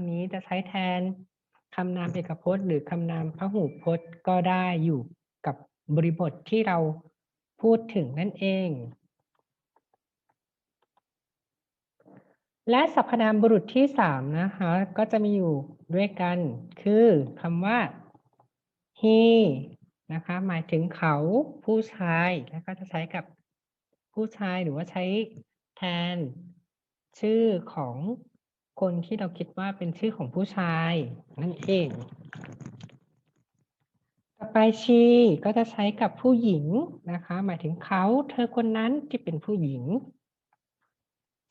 ำนี้จะใช้แทนคำนามเอกพจน์ หรือคำนามพหูพจน์ก็ได้อยู่กับบริบทที่เราพูดถึงนั่นเอง และสรรพนามบุรุษที่สามนะคะก็จะมีอยู่ด้วยกันคือคำว่า he นะคะหมายถึงเขาผู้ชายแล้วก็จะใช้กับผู้ชายหรือว่าใช้แทนชื่อของ คนที่เราคิดว่าเป็นชื่อของผู้ชาย นั่นเอง ต่อไป she ก็จะใช้กับผู้หญิงนะคะ หมายถึงเขาเธอคนนั้นที่เป็นผู้หญิง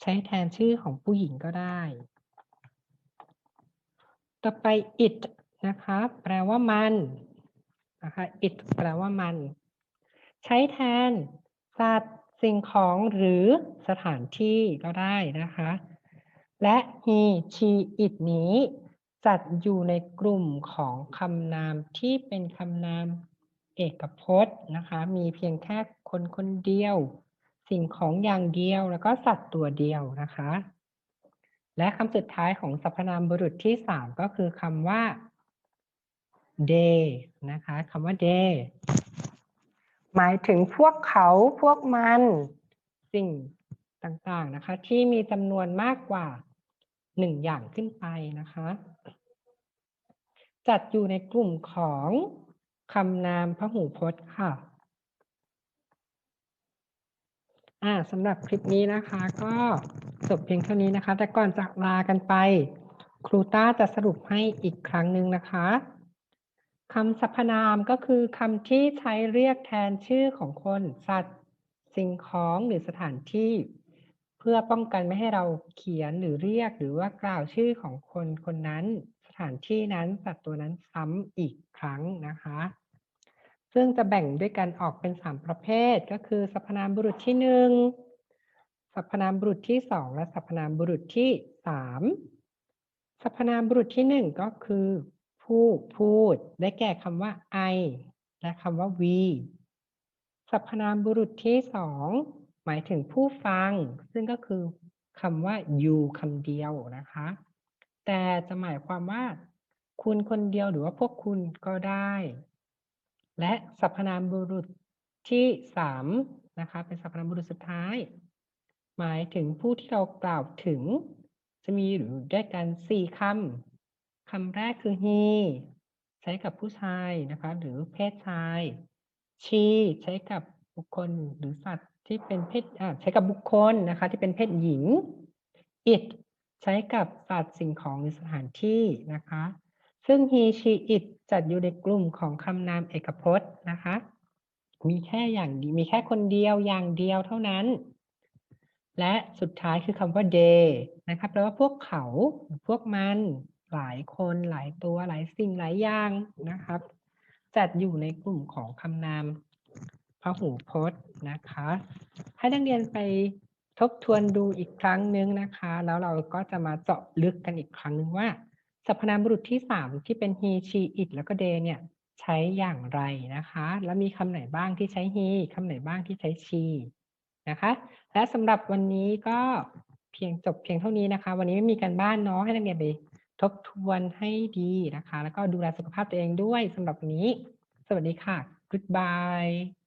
ใช้แทนชื่อของผู้หญิงก็ได้ ต่อไป it นะคะ แปลว่ามันนะคะ it แปลว่ามัน ใช้แทนสัตว์สิ่งของหรือสถานที่ก็ได้นะคะ และ he she it นี้ จัดอยู่ในกลุ่มของคำนามที่เป็นคำนามเอกพจน์นะคะ มีเพียงแค่คนคนเดียว สิ่งของอย่างเดียวแล้วก็สัตว์ตัวเดียวนะคะ และคำสุดท้ายของสรรพนามบุรุษที่สามก็คือคำว่า they นะคะคำว่า they หมายถึงพวกเขาพวกมัน สิ่งต่างๆนะคะ ที่มีจำนวนมากกว่า หนึ่งอย่างขึ้นไปนะคะ จัดอยู่ในกลุ่มของคำนามพหูพจน์ค่ะ่าสำหรับคลิปนี้นะคะก็จบเพียงเท่านี้นะคะ แต่ก่อนจากลากันไป ครูต้าจะสรุปให้อีกครั้งหนึ่งนะคะคำสรรพนามก็คือคำที่ใช้เรียกแทนชื่อของคน สัตว์ สิ่งของหรือสถานที่ เพื่อป้องกันไม่ให้เราเขียนหรือเรียกหรือว่ากล่าวชื่อของคนคนนั้นสถานที่นั้นสัตว์ตัวนั้นซ้ำอีกครั้งนะคะ ซึ่งจะแบ่งด้วยกันออกเป็นสามประเภท ก็คือสรรพนามบุรุษที่หนึ่งสรรพนามบุรุษที่สองและสรรพนามบุรุษที่สามสรรพนามบุรุษที่หนึ่งก็คือ ผู้พูดได้แก่คำว่า I และคำว่า we สรรพนามบุรุษที่สอง หมายถึงผู้ฟัง ซึ่งก็คือคำว่า you คำเดียวนะคะ แต่จะหมายความว่า คุณคนเดียวหรือว่าพวกคุณก็ได้ และสรรพนามบุรุษที่สามนะคะ เป็นสรรพนามบุรุษสุดท้าย หมายถึงผู้ที่เรากล่าวถึง จะมีอยู่ด้วยกันสี่คำคำแรกคือ he ใช้กับผู้ชายนะคะ หรือเพศชาย she ใช้กับบุคคลหรือสัตว์ ที่เป็นเพศใช้กับบุคคลนะคะ ที่เป็นเพศหญิง it ใช้กับสัตว์สิ่งของหรือสถานที่นะคะ ซึ่ง he she it จัดอยู่ในกลุ่มของคำนามเอกพจน์นะคะ มีแค่อย่างมีแค่คนเดียวอย่างเดียวเท่านั้น และสุดท้ายคือคำว่า they นะครับแปลว่าพวกเขาพวกมันหลายคนหลายตัวหลายสิ่งหลายอย่างนะครับ จัดอยู่ในกลุ่มของคำนาม พหูพจน์นะคะ ให้นักเรียนไปทบทวนดูอีกครั้งนึงนะคะ แล้วเราก็จะมาเจาะลึกกันอีกครั้งนึงว่าสรรพนามบุรุษที่ 3 ที่เป็น he she it แล้วก็ they เนี่ยใช้อย่างไรนะคะ แล้วมีคำไหนบ้างที่ใช้ he คำไหนบ้างที่ใช้ she นะคะ และสำหรับวันนี้ก็เพียงจบเพียงเท่านี้นะคะ วันนี้ไม่มีการบ้านเนาะให้นักเรียนไปทบทวนให้ดีนะคะ แล้วก็ดูแลสุขภาพตัวเองด้วยสำหรับวันนี้ สวัสดีค่ะ goodbye